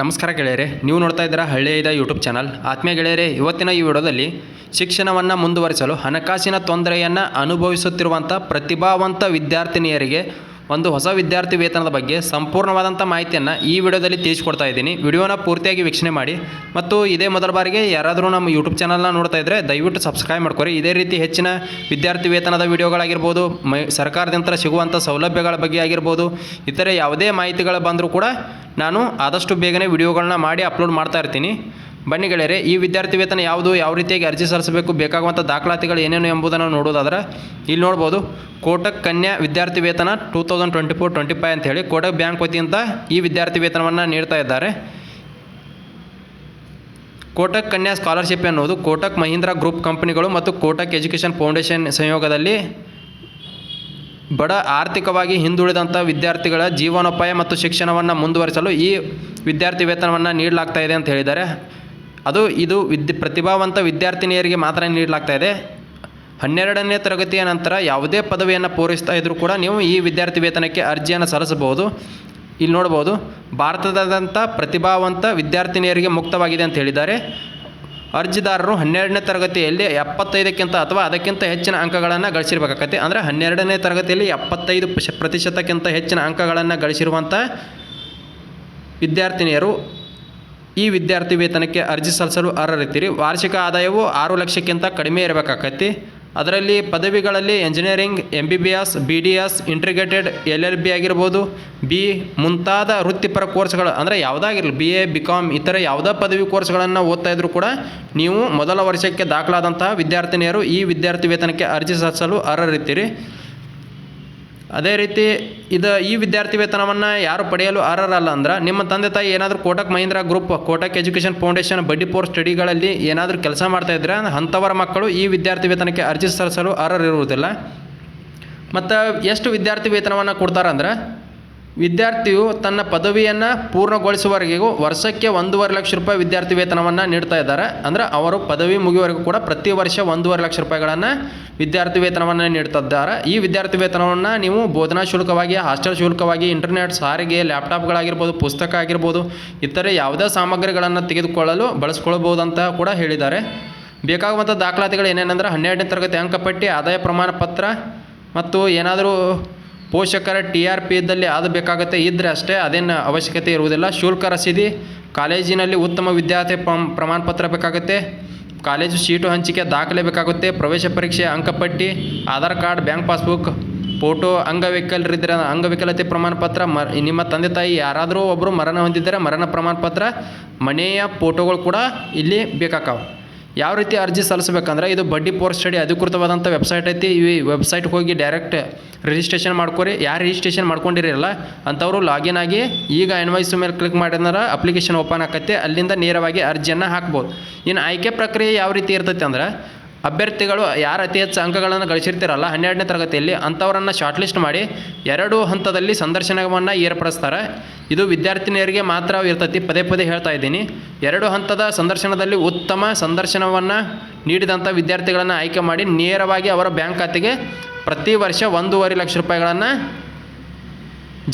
ನಮಸ್ಕಾರ ಗೆಳೆಯರೆ, ನೀವು ನೋಡ್ತಾ ಇದ್ದೀರಾ ಹಳ್ಳಿಯದ ಯೂಟ್ಯೂಬ್ ಚಾನಲ್ ಆತ್ಮೀಯ ಗೆಳೆಯರೆ, ಇವತ್ತಿನ ಈ ವಿಡಿಯೋದಲ್ಲಿ ಶಿಕ್ಷಣವನ್ನು ಮುಂದುವರಿಸಲು, ಹಣಕಾಸಿನ ತೊಂದರೆಯನ್ನು ಅನುಭವಿಸುತ್ತಿರುವಂಥ ಪ್ರತಿಭಾವಂತ ವಿದ್ಯಾರ್ಥಿನಿಯರಿಗೆ ಒಂದು ಹೊಸ ವಿದ್ಯಾರ್ಥಿ ವೇತನದ ಬಗ್ಗೆ ಸಂಪೂರ್ಣವಾದಂಥ ಮಾಹಿತಿಯನ್ನು ಈ ವಿಡಿಯೋದಲ್ಲಿ ತಿಳಿಸ್ಕೊಡ್ತಾ ಇದ್ದೀನಿ. ವಿಡಿಯೋನ ಪೂರ್ತಿಯಾಗಿ ವೀಕ್ಷಣೆ ಮಾಡಿ. ಮತ್ತು ಇದೇ ಮೊದಲ ಬಾರಿಗೆ ಯಾರಾದರೂ ನಮ್ಮ ಯೂಟ್ಯೂಬ್ ಚಾನಲ್ನ ನೋಡ್ತಾ ಇದ್ದರೆ ದಯವಿಟ್ಟು ಸಬ್ಸ್ಕ್ರೈಬ್ ಮಾಡ್ಕೊರಿ. ಇದೇ ರೀತಿ ಹೆಚ್ಚಿನ ವಿದ್ಯಾರ್ಥಿ ವೇತನದ ವಿಡಿಯೋಗಳಾಗಿರ್ಬೋದು, ಮೈ ಸರ್ಕಾರದಿಂದ ಸಿಗುವಂಥ ಸೌಲಭ್ಯಗಳ ಬಗ್ಗೆ ಆಗಿರ್ಬೋದು ಇತರೆ ಯಾವುದೇ ಮಾಹಿತಿಗಳು ಬಂದರೂ ಕೂಡ ನಾನು ಆದಷ್ಟು ಬೇಗನೆ ವಿಡಿಯೋಗಳನ್ನ ಮಾಡಿ ಅಪ್ಲೋಡ್ ಮಾಡ್ತಾ ಇರ್ತೀನಿ. ಬನ್ನಿ ಗೆಳೆಯರೆ, ಈ ವಿದ್ಯಾರ್ಥಿ ವೇತನ ಯಾವುದು, ಯಾವ ರೀತಿಯಾಗಿ ಅರ್ಜಿ ಸಲ್ಲಿಸಬೇಕು, ಬೇಕಾಗುವಂಥ ದಾಖಲಾತಿಗಳು ಏನೇನು ಎಂಬುದನ್ನು ನೋಡೋದಾದ್ರೆ, ಇಲ್ಲಿ ನೋಡ್ಬೋದು, ಕೋಟಕ್ ಕನ್ಯಾ ವಿದ್ಯಾರ್ಥಿ ವೇತನ two thousand twenty four twenty five ಅಂತ ಹೇಳಿ ಕೋಟಕ್ ಬ್ಯಾಂಕ್ ವತಿಯಿಂದ ಈ ವಿದ್ಯಾರ್ಥಿ ವೇತನವನ್ನು ನೀಡ್ತಾ ಇದ್ದಾರೆ. ಕೋಟಕ್ ಕನ್ಯಾ ಸ್ಕಾಲರ್ಶಿಪ್ ಎನ್ನುವುದು ಕೋಟಕ್ ಮಹೀಂದ್ರ ಗ್ರೂಪ್ ಕಂಪನಿಗಳು ಮತ್ತು ಕೋಟಕ್ ಎಜುಕೇಷನ್ ಫೌಂಡೇಶನ್ ಸಂಯೋಗದಲ್ಲಿ ಬಡ ಆರ್ಥಿಕವಾಗಿ ಹಿಂದುಳಿದಂಥ ವಿದ್ಯಾರ್ಥಿಗಳ ಜೀವನೋಪಾಯ ಮತ್ತು ಶಿಕ್ಷಣವನ್ನು ಮುಂದುವರಿಸಲು ಈ ವಿದ್ಯಾರ್ಥಿ ವೇತನವನ್ನು ನೀಡಲಾಗ್ತಾ ಇದೆ ಅಂತ ಹೇಳಿದ್ದಾರೆ. ಅದು ಇದು ವಿದ್ಯ ಪ್ರತಿಭಾವಂತ ವಿದ್ಯಾರ್ಥಿನಿಯರಿಗೆ ಮಾತ್ರ ನೀಡಲಾಗ್ತಾ ಇದೆ. ಹನ್ನೆರಡನೇ ತರಗತಿಯ ನಂತರ ಯಾವುದೇ ಪದವಿಯನ್ನು ಪೂರೈಸ್ತಾ ಇದ್ದರೂ ಕೂಡ ನೀವು ಈ ವಿದ್ಯಾರ್ಥಿ ವೇತನಕ್ಕೆ ಅರ್ಜಿಯನ್ನು ಸಲ್ಲಿಸಬಹುದು. ಇಲ್ಲಿ ನೋಡ್ಬೋದು, ಭಾರತದಾದ್ಯಂತ ಪ್ರತಿಭಾವಂತ ವಿದ್ಯಾರ್ಥಿನಿಯರಿಗೆ ಮುಕ್ತವಾಗಿದೆ ಅಂತ ಹೇಳಿದ್ದಾರೆ. ಅರ್ಜಿದಾರರು ಹನ್ನೆರಡನೇ ತರಗತಿಯಲ್ಲಿ ಎಪ್ಪತ್ತೈದಕ್ಕಿಂತ ಅಥವಾ ಅದಕ್ಕಿಂತ ಹೆಚ್ಚಿನ ಅಂಕಗಳನ್ನು ಗಳಿಸಿರ್ಬೇಕಾಗತ್ತೆ. ಅಂದರೆ ಹನ್ನೆರಡನೇ ತರಗತಿಯಲ್ಲಿ ಎಪ್ಪತ್ತೈದು ಪ್ರತಿಶತಕ್ಕಿಂತ ಹೆಚ್ಚಿನ ಅಂಕಗಳನ್ನು ಗಳಿಸಿರುವಂಥ ವಿದ್ಯಾರ್ಥಿನಿಯರು ಈ ವಿದ್ಯಾರ್ಥಿ ವೇತನಕ್ಕೆ ಅರ್ಜಿ ಸಲ್ಲಿಸಲು ಅರ್ಹರಿದ್ದೀರಿ. ವಾರ್ಷಿಕ ಆದಾಯವು ಆರು ಲಕ್ಷಕ್ಕಿಂತ ಕಡಿಮೆ ಇರಬೇಕಾಗತ್ತೆ. ಅದರಲ್ಲಿ ಪದವಿಗಳಲ್ಲಿ engineering M B B S B D S integrated L L B ಆಗಿರ್ಬೋದು ಬಿ ಮುಂತಾದ ವೃತ್ತಿಪರ ಕೋರ್ಸ್ಗಳು ಅಂದರೆ ಯಾವುದಾಗಿರಲಿ ಬಿ ಎ ಬಿ ಕಾಮ್ ಇತರ ಯಾವುದೇ ಪದವಿ ಕೋರ್ಸ್ಗಳನ್ನು ಓದ್ತಾ ಇದ್ದರೂ ಕೂಡ ನೀವು ಮೊದಲ ವರ್ಷಕ್ಕೆ ದಾಖಲಾದಂತಹ ವಿದ್ಯಾರ್ಥಿನಿಯರು ಈ ವಿದ್ಯಾರ್ಥಿ ವೇತನಕ್ಕೆ ಅರ್ಜಿ ಸಲ್ಲಿಸಲು ಅರ್ಹರಿದ್ದೀರಿ. ಅದೇ ರೀತಿ ಇದು ಈ ವಿದ್ಯಾರ್ಥಿ ವೇತನವನ್ನು ಯಾರು ಪಡೆಯಲು ಅರ್ಹರಲ್ಲ ಅಂದ್ರೆ ನಿಮ್ಮ ತಂದೆ ತಾಯಿ ಏನಾದರೂ Kotak Mahindra group, Kotak education foundation buddy for ಸ್ಟಡಿಗಳಲ್ಲಿ ಏನಾದರೂ ಕೆಲಸ ಮಾಡ್ತಾ ಇದ್ರೆ ಅಂಥವರ ಮಕ್ಕಳು ಈ ವಿದ್ಯಾರ್ಥಿ ವೇತನಕ್ಕೆ ಅರ್ಜಿ ಸಲ್ಲಿಸಲು ಅರ್ಹರಿರುವುದಿಲ್ಲ. ಮತ್ತು ಎಷ್ಟು ವಿದ್ಯಾರ್ಥಿ ವೇತನವನ್ನು ಕೊಡ್ತಾರಂದ್ರೆ? ವಿದ್ಯಾರ್ಥಿಯು ತನ್ನ ಪದವಿಯನ್ನು ಪೂರ್ಣಗೊಳಿಸುವವರೆಗೂ ವರ್ಷಕ್ಕೆ ಒಂದೂವರೆ ಲಕ್ಷ ರೂಪಾಯಿ ವಿದ್ಯಾರ್ಥಿ ವೇತನವನ್ನು ನೀಡ್ತಾ ಇದ್ದಾರೆ. ಅಂದರೆ ಅವರು ಪದವಿ ಮುಗಿಯುವವರೆಗೂ ಕೂಡ ಪ್ರತಿ ವರ್ಷ ಒಂದೂವರೆ ಲಕ್ಷ ರೂಪಾಯಿಗಳನ್ನು ವಿದ್ಯಾರ್ಥಿ ವೇತನವನ್ನು ನೀಡ್ತಿದ್ದಾರೆ. ಈ ವಿದ್ಯಾರ್ಥಿ ವೇತನವನ್ನು ನೀವು ಬೋಧನಾ ಶುಲ್ಕವಾಗಿ, ಹಾಸ್ಟೆಲ್ ಶುಲ್ಕವಾಗಿ, ಇಂಟರ್ನೆಟ್ ಸಾರಿಗೆ, ಲ್ಯಾಪ್ಟಾಪ್ಗಳಾಗಿರ್ಬೋದು, ಪುಸ್ತಕ ಆಗಿರ್ಬೋದು, ಇತರೆ ಯಾವುದೇ ಸಾಮಗ್ರಿಗಳನ್ನು ತೆಗೆದುಕೊಳ್ಳಲು ಬಳಸ್ಕೊಳ್ಬೋದು ಅಂತ ಕೂಡ ಹೇಳಿದ್ದಾರೆ. ಬೇಕಾಗುವಂಥ ದಾಖಲಾತಿಗಳು ಏನೇನೆಂದರೆ ಹನ್ನೆರಡನೇ ತರಗತಿ ಅಂಕಪಟ್ಟಿ, ಆದಾಯ ಪ್ರಮಾಣ ಪತ್ರ ಮತ್ತು ಏನಾದರೂ ಪೋಷಕರ ಟಿ ಆರ್ ಪಿ ಇದ್ದಲ್ಲಿ ಅದು ಬೇಕಾಗುತ್ತೆ. ಇದ್ದರೆ ಅಷ್ಟೇ ಅದೇನು ಅವಶ್ಯಕತೆ ಇರುವುದಿಲ್ಲ. ಶುಲ್ಕ ರಸೀದಿ, ಕಾಲೇಜಿನಲ್ಲಿ ಉತ್ತಮ ವಿದ್ಯಾರ್ಥಿ ಪ್ರಮಾಣಪತ್ರ ಪ್ರಮಾಣ ಪತ್ರ ಬೇಕಾಗುತ್ತೆ. ಕಾಲೇಜು ಸೀಟು ಹಂಚಿಕೆ ದಾಖಲೆ ಬೇಕಾಗುತ್ತೆ. ಪ್ರವೇಶ ಪರೀಕ್ಷೆ ಅಂಕಪಟ್ಟಿ, Aadhaar card, bank passbook, photo, ಅಂಗವಿಕಲರಿದ್ದರೆ ಅಂಗವಿಕಲತೆ ಪ್ರಮಾಣಪತ್ರ, ಮ, ನಿಮ್ಮ ತಂದೆ ತಾಯಿ ಯಾರಾದರೂ ಒಬ್ಬರು ಮರಣ ಹೊಂದಿದ್ದರೆ ಮರಣ ಪ್ರಮಾಣಪತ್ರ, ಮನೆಯ ಫೋಟೋಗಳು ಕೂಡ ಇಲ್ಲಿ ಬೇಕಾಕಾವು ಯಾವ ರೀತಿ ಅರ್ಜಿ ಸಲ್ಲಿಸ್ಬೇಕಂದ್ರೆ ಇದು ಬಡ್ಡಿ ಪೋರ್ ಸ್ಟಡಿ ಅಧಿಕೃತವಾದಂಥ ವೆಬ್ಸೈಟ್ ಐತಿ. ಈ ವೆಬ್ಸೈಟ್ಗೆ ಹೋಗಿ ಡೈರೆಕ್ಟ್ ರಿಜಿಸ್ಟ್ರೇಷನ್ ಮಾಡ್ಕೊರಿ. ಯಾರು ರಿಜಿಸ್ಟ್ರೇಷನ್ ಮಾಡ್ಕೊಂಡಿರಲ್ಲ ಅಂಥವರು ಲಾಗಿನ್ ಆಗಿ ಈಗ ಎನ್ವೈಸ್ ಮೇಲೆ ಕ್ಲಿಕ್ ಮಾಡಿದ್ರೆ ಅಪ್ಲಿಕೇಶನ್ ಓಪನ್ ಆಕತ್ತೆ ಅಲ್ಲಿಂದ ನೇರವಾಗಿ ಅರ್ಜಿಯನ್ನು ಹಾಕ್ಬೋದು. ಇನ್ನು ಆಯ್ಕೆ ಪ್ರಕ್ರಿಯೆ ಯಾವ ರೀತಿ ಇರ್ತೈತೆ ಅಂದ್ರೆ ಅಭ್ಯರ್ಥಿಗಳು ಯಾರು ಅತಿ ಹೆಚ್ಚು ಅಂಕಗಳನ್ನು ಗಳಿಸಿರ್ತಿರಲ್ಲ, ಹನ್ನೆರಡನೇ ತರಗತಿಯಲ್ಲಿ ಅಂಥವರನ್ನು ಶಾರ್ಟ್ ಲಿಸ್ಟ್ ಮಾಡಿ ಎರಡು ಹಂತದಲ್ಲಿ ಸಂದರ್ಶನವನ್ನು ಏರ್ಪಡಿಸ್ತಾರೆ. ಇದು ವಿದ್ಯಾರ್ಥಿನಿಯರಿಗೆ ಮಾತ್ರ ಇರ್ತೈತಿ, ಪದೇ ಪದೇ ಹೇಳ್ತಾ ಇದ್ದೀನಿ. ಎರಡು ಹಂತದ ಸಂದರ್ಶನದಲ್ಲಿ ಉತ್ತಮ ಸಂದರ್ಶನವನ್ನು ನೀಡಿದಂಥ ವಿದ್ಯಾರ್ಥಿಗಳನ್ನು ಆಯ್ಕೆ ಮಾಡಿ ನೇರವಾಗಿ ಅವರ ಬ್ಯಾಂಕ್ ಖಾತೆಗೆ ಪ್ರತಿ ವರ್ಷ ಒಂದೂವರೆ ಲಕ್ಷ ರೂಪಾಯಿಗಳನ್ನು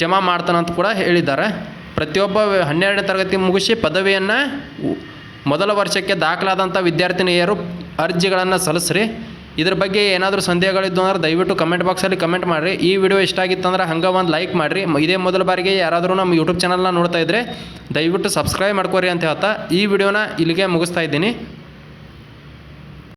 ಜಮಾ ಮಾಡ್ತಾನಂತ ಕೂಡ ಹೇಳಿದ್ದಾರೆ. ಪ್ರತಿಯೊಬ್ಬ ಹನ್ನೆರಡನೇ ತರಗತಿ ಮುಗಿಸಿ ಪದವಿಯನ್ನು ಮೊದಲ ವರ್ಷಕ್ಕೆ ದಾಖಲಾದಂಥ ವಿದ್ಯಾರ್ಥಿನಿಯರು ಅರ್ಜಿಗಳನ್ನು ಸಲ್ಲಿಸ್ರಿ. ಇದ್ರ ಬಗ್ಗೆ ಏನಾದರೂ ಸಂದೇಹಗಳಿದ್ದು ಅಂದ್ರೆ ದಯವಿಟ್ಟು ಕಮೆಂಟ್ ಬಾಕ್ಸಲ್ಲಿ ಕಮೆಂಟ್ ಮಾಡಿರಿ. ಈ ವಿಡಿಯೋ ಇಷ್ಟ ಆಗಿತ್ತಂದ್ರೆ ಹಂಗೆ ಒಂದು ಲೈಕ್ ಮಾಡಿರಿ. ಇದೇ ಮೊದಲ ಬಾರಿಗೆ ಯಾರಾದರೂ ನಮ್ಮ ಯೂಟ್ಯೂಬ್ ಚಾನಲ್ನ ನೋಡ್ತಾ ಇದ್ರೆ ದಯವಿಟ್ಟು ಸಬ್ಸ್ಕ್ರೈಬ್ ಮಾಡ್ಕೊರಿ ಅಂತ ಹೇಳ್ತಾ ಈ ವಿಡಿಯೋನ ಇಲ್ಲಿಗೆ ಮುಗಿಸ್ತಾ ಇದ್ದೀನಿ.